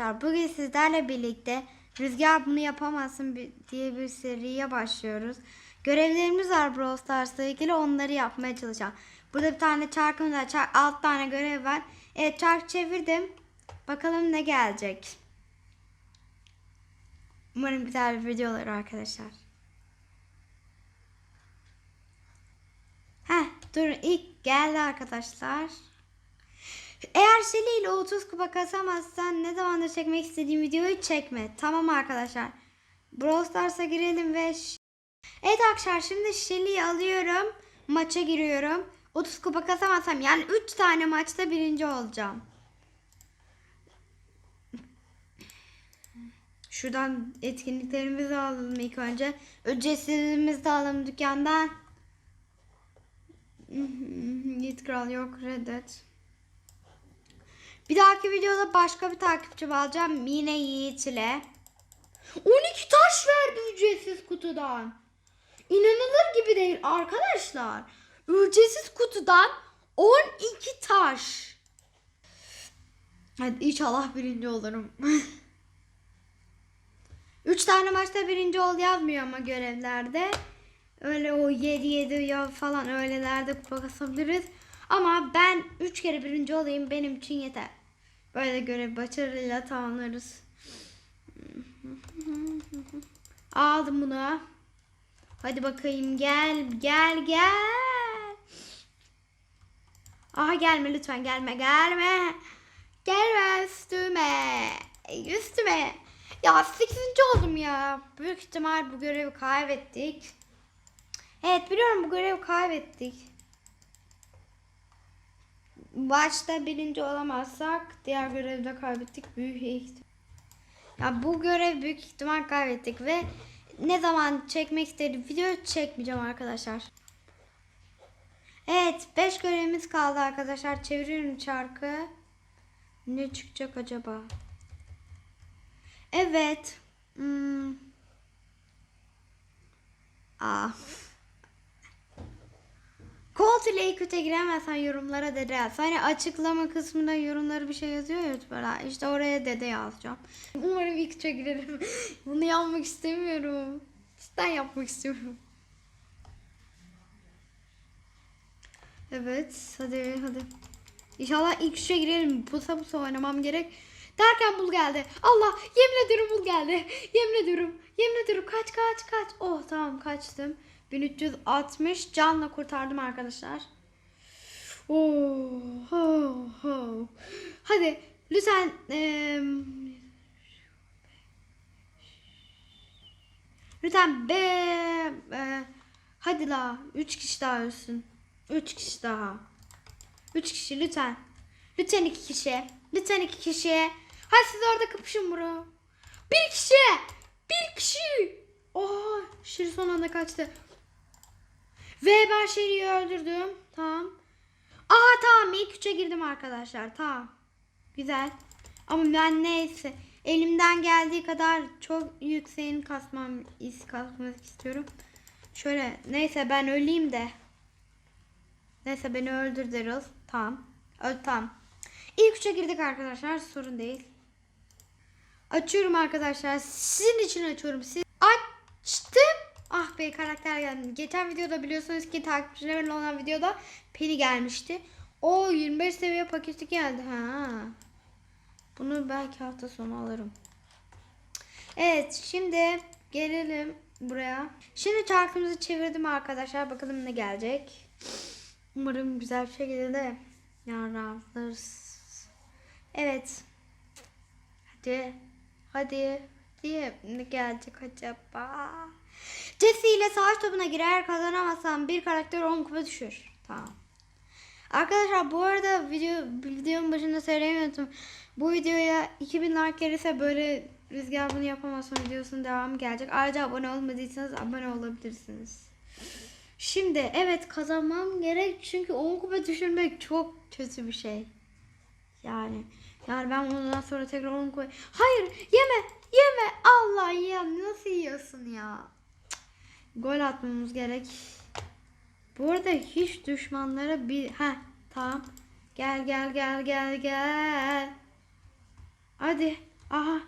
arkadaşlar. Bugün sizlerle birlikte Rüzgar bunu yapamazsın diye bir seriye başlıyoruz. Görevlerimiz var Brawl Stars'la ilgili onları yapmaya çalışacağım. Burada bir tane çarkımız var. Çark, alt tane görev var. Evet çark çevirdim. Bakalım ne gelecek. Umarım güzel bir video olur arkadaşlar. Heh dur ilk geldi arkadaşlar. Eğer Shelly ile 30 kupa kasamazsan ne zamandır çekmek istediğim videoyu çekme. Tamam arkadaşlar. Brawl Stars'a girelim ve... Evet arkadaşlar şimdi Shelly'yi alıyorum. Maça giriyorum. 30 kupa kasamazsam yani 3 tane maçta birinci olacağım. Şuradan etkinliklerimizi alalım ilk önce. Ücretsizimizi de alalım dükkandan. Yiğit Kral yok reddet. Bir dahaki videoda başka bir takipçi alacağım. Yine Yiğit ile. 12 taş verdi ücretsiz kutudan. İnanılır gibi değil arkadaşlar. Ücretsiz kutudan 12 taş. Hadi inşallah birinci olurum. 3 tane maçta birinci ol yazmıyor ama görevlerde. Öyle o 7 7 ya falan öylelerde kupa kasabiliriz. Ama ben 3 kere birinci olayım benim için yeter. Böyle görev başarıyla tamamlarız. Aldım bunu. Hadi bakayım gel gel gel. Aha gelme lütfen gelme gelme. Gelme üstüme. Üstüme. Ya 8. oldum ya. Büyük ihtimal bu görevi kaybettik. Evet biliyorum bu görevi kaybettik. Başta birinci olamazsak diğer görevde kaybettik büyük ihtimal. Ya bu görev büyük ihtimal kaybettik ve ne zaman çekmek istediğim video çekmeyeceğim arkadaşlar. Evet 5 görevimiz kaldı arkadaşlar. Çeviriyorum çarkı. Ne çıkacak acaba? Evet. Hmm. Aa. İle Equit'e giremezsen yorumlara dede yaz. Hani açıklama kısmında yorumları bir şey yazıyor ya YouTuber'a. İşte oraya dede yazacağım. Umarım Equit'e girerim. Bunu yapmak istemiyorum. Cidden yapmak istiyorum. Evet hadi hadi. İnşallah ilk üçe girelim. Pusa pusa oynamam gerek. Derken bul geldi. Allah yemin ediyorum bul geldi. Yemin ediyorum. Yemin ediyorum kaç kaç kaç. Oh tamam kaçtım. 1360 canla kurtardım arkadaşlar. Oh, oh, oh. Hadi lütfen eee, lütfen be e, hadi la 3 kişi daha ölsün. 3 kişi daha. 3 kişi lütfen. Lütfen 2 kişi. Lütfen 2 kişi. Hadi siz orada kapışın bro. Bir kişi. Bir kişi. Oh, Şiri son anda kaçtı. Ve ben Şiri'yi öldürdüm. Tamam. Aa tamam ilk üçe girdim arkadaşlar. Tamam. Güzel. Ama ben neyse. Elimden geldiği kadar çok yükseğin kasmam is kasmak istiyorum. Şöyle neyse ben öleyim de. Neyse beni öldür Daryl. Tamam. Öl tamam. İlk üçe girdik arkadaşlar. Sorun değil. Açıyorum arkadaşlar. Sizin için açıyorum. Siz. Be karakter geldi. Geçen videoda biliyorsunuz ki takipçilerimle olan videoda Penny gelmişti. O 25 seviye paketi geldi. Ha. Bunu belki hafta sonu alırım. Evet şimdi gelelim buraya. Şimdi çarkımızı çevirdim arkadaşlar. Bakalım ne gelecek. Umarım güzel bir şey gelir de yaranırız. Evet. Hadi. Hadi. Diye ne gelecek acaba? Jesse ile savaş topuna girer kazanamazsam bir karakter 10 kupa düşür. Tamam. Arkadaşlar bu arada video videonun başında söylemeyi. Bu videoya 2000 like gelirse böyle rüzgar bunu yapamazsın videosunun devamı gelecek. Ayrıca abone olmadıysanız abone olabilirsiniz. Şimdi evet kazanmam gerek çünkü 10 kupa düşürmek çok kötü bir şey. Yani yani ben ondan sonra tekrar 10 kupa... Hayır yeme yeme Allah ya nasıl yiyorsun ya. Gol atmamız gerek. Bu arada hiç düşmanlara bir... ha tamam. Gel gel gel gel gel. Hadi. Aha.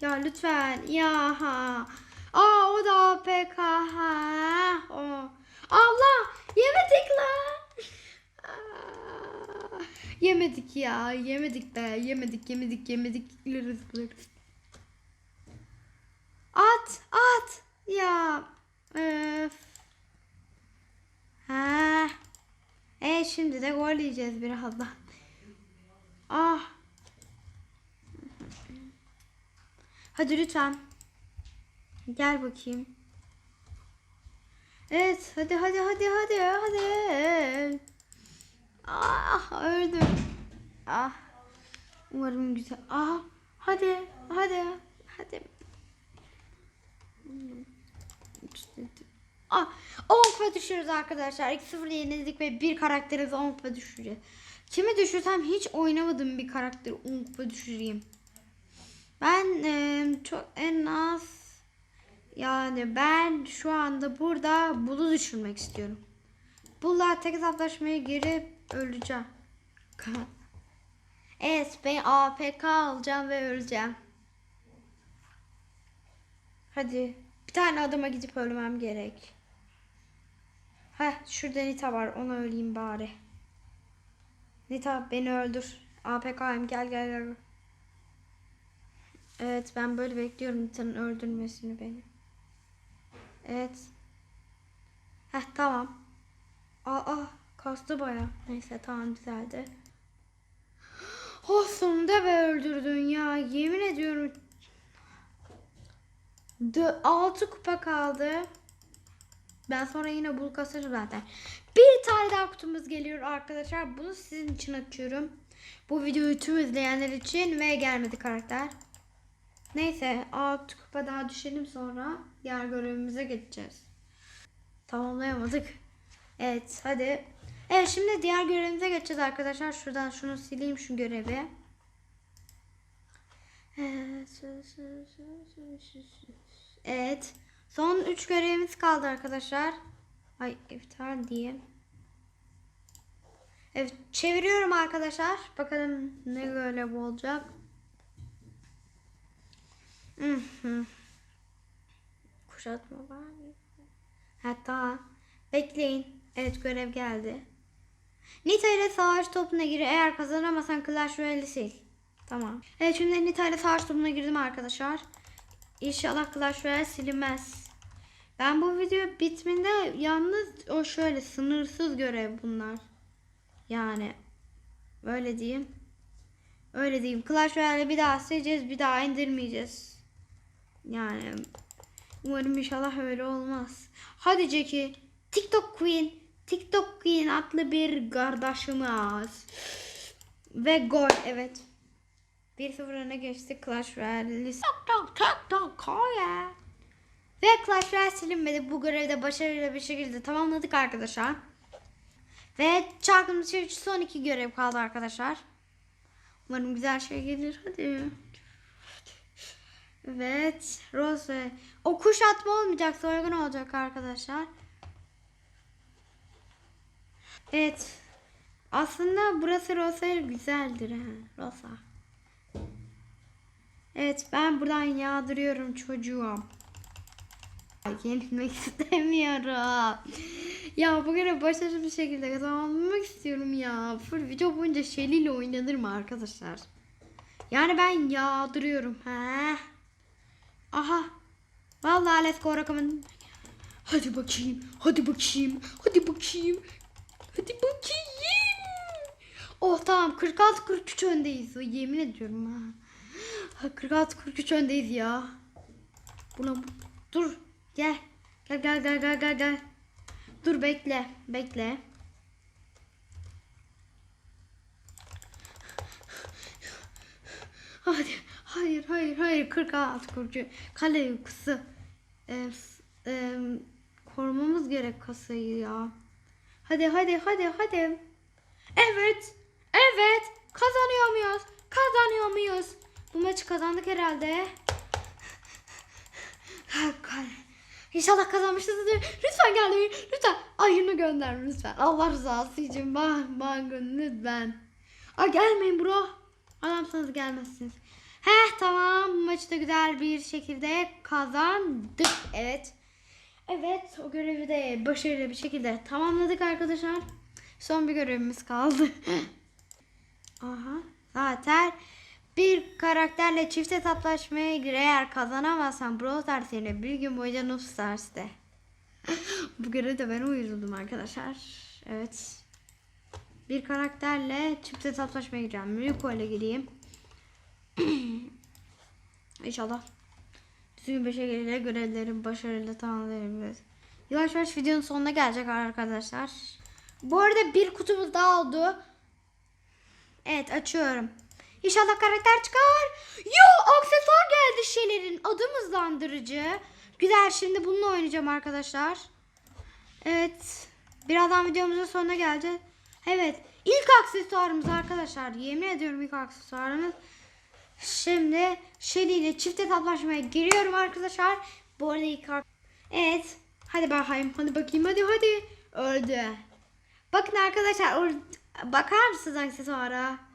Ya lütfen. Ya ha. Aa o da APK. Ha. O. Allah. Yemedik lan. Aa, Yemedik ya. Yemedik be. Yemedik yemedik yemedik. At at. Ya. Öf. Ha. E şimdi de gol yiyeceğiz birazdan. Ah. Hadi lütfen. Gel bakayım. Evet, hadi hadi hadi hadi hadi. Ah, öldüm. Ah. Umarım güzel. Ah, hadi hadi hadi. Ah, 10 kupa düşürüyoruz arkadaşlar. 2-0 yenildik ve bir karakteriz 10 kupa düşüreceğiz. Kimi düşürsem hiç oynamadım bir karakteri 10 kupa düşüreyim. Ben e, çok en az yani ben şu anda burada bulu düşürmek istiyorum. Bulla tek hesaplaşmaya girip öleceğim. evet ben APK alacağım ve öleceğim. Hadi bir tane adama gidip ölmem gerek. Heh şurada Nita var ona öleyim bari. Nita beni öldür. APK'yim gel gel gel. Evet ben böyle bekliyorum Nita'nın öldürmesini beni. Evet. Heh tamam. Aa kastı baya. Neyse tamam düzeldi. Oh sonunda ve öldürdün ya. Yemin ediyorum. 6 kupa kaldı. Ben sonra yine bul kasarım zaten. Bir tane daha kutumuz geliyor arkadaşlar. Bunu sizin için açıyorum. Bu videoyu tüm izleyenler için ve gelmedi karakter. Neyse alt kupa daha düşelim sonra diğer görevimize geçeceğiz. Tamamlayamadık. Evet hadi. Evet şimdi diğer görevimize geçeceğiz arkadaşlar. Şuradan şunu sileyim şu görevi. Evet. Son 3 görevimiz kaldı arkadaşlar. Ay iptal diyeyim. Evet çeviriyorum arkadaşlar. Bakalım ne görev olacak. Kuşatma var mı? Hatta bekleyin. Evet görev geldi. Nita ile savaş topuna gir. Eğer kazanamazsan Clash Royale'i sil. Tamam. Evet şimdi Nita ile savaş topuna girdim arkadaşlar. İnşallah Clash Royale silinmez. Ben bu video bitminde yalnız o şöyle sınırsız görev bunlar. Yani böyle diyeyim. Öyle diyeyim. Clash Royale'i bir daha sileceğiz, bir daha indirmeyeceğiz. Yani umarım inşallah öyle olmaz. Hadi Jackie. TikTok Queen. TikTok Queen adlı bir kardeşimiz. Ve gol evet. 1-0 öne geçti Clash Royale. TikTok TikTok ya. Ve Clash Royale silinmedi. Bu görevi de başarıyla bir şekilde tamamladık arkadaşlar. Ve çarkımız için son iki görev kaldı arkadaşlar. Umarım güzel şey gelir. Hadi. Evet. Rose. O kuş atma olmayacak. Soygun olacak arkadaşlar. Evet. Aslında burası Rosa güzeldir. He. Rosa. Evet ben buradan yağdırıyorum çocuğum. Yenilmek istemiyorum. Ya bugün başarılı bir şekilde tamamlamak istiyorum ya. Full video boyunca Shelly ile oynanır mı arkadaşlar? Yani ben yağdırıyorum. He. Aha. Vallahi let's go rakamın. Hadi bakayım. Hadi bakayım. Hadi bakayım. Hadi bakayım. Oh tamam 46-43 öndeyiz. Yemin ediyorum ha. 46-43 öndeyiz ya. Buna dur. Gel. Gel gel gel gel gel gel. Dur bekle. Bekle. Hadi. Hayır hayır hayır. 46 kurucu. Kale yukarısı. Ee, e, korumamız gerek kasayı ya. Hadi hadi hadi hadi. Evet. Evet. Kazanıyor muyuz? Kazanıyor muyuz? Bu maçı kazandık herhalde. İnşallah kazanmışızdır. Lütfen gelmeyin. Lütfen. Ayını gönder lütfen. Allah rızası için. Bak bakın lütfen. Aa, gelmeyin bro. Adamsanız gelmezsiniz. Heh tamam maçı da güzel bir şekilde kazandık. Evet. Evet o görevi de başarılı bir şekilde tamamladık arkadaşlar. Son bir görevimiz kaldı. Aha zaten bir karakterle çift hesaplaşmaya gir eğer kazanamazsan Brawl Stars bir gün boyunca Noob Stars'te. Bu görevi de ben uydurdum arkadaşlar. Evet. Bir karakterle çift hesaplaşmaya gireceğim. Miko ile gireyim. İnşallah. Düzgün bir şekilde görevleri başarıyla tamamlayabiliriz. Yavaş yavaş videonun sonuna gelecek arkadaşlar. Bu arada bir kutumuz daha oldu. Evet açıyorum. İnşallah karakter çıkar. Yo aksesuar geldi şeylerin. Adım hızlandırıcı. Güzel şimdi bununla oynayacağım arkadaşlar. Evet. Birazdan videomuzun sonuna geleceğiz. Evet. ilk aksesuarımız arkadaşlar. Yemin ediyorum ilk aksesuarımız. Şimdi Shelly ile çift hesaplaşmaya giriyorum arkadaşlar. Bu arada ilk Evet. Hadi bakayım. Hadi bakayım. Hadi hadi. Öldü. Bakın arkadaşlar. Bakar mısınız aksesuara?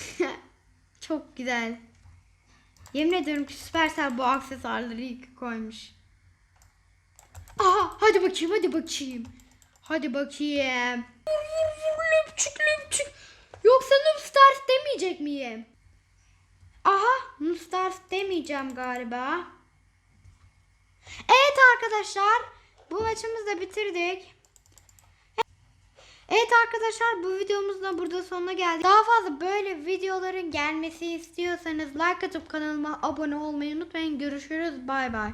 Çok güzel. Yemin ediyorum ki Supercell bu aksesuarları ilk koymuş. Aha hadi bakayım hadi bakayım. Hadi bakayım. Vur vur vur löpçük löpçük. Yoksa Noob demeyecek miyim? Aha Noob demeyeceğim galiba. Evet arkadaşlar. Bu maçımızı da bitirdik. Evet arkadaşlar bu videomuz da burada sonuna geldi. Daha fazla böyle videoların gelmesi istiyorsanız like atıp kanalıma abone olmayı unutmayın. Görüşürüz. Bay bay.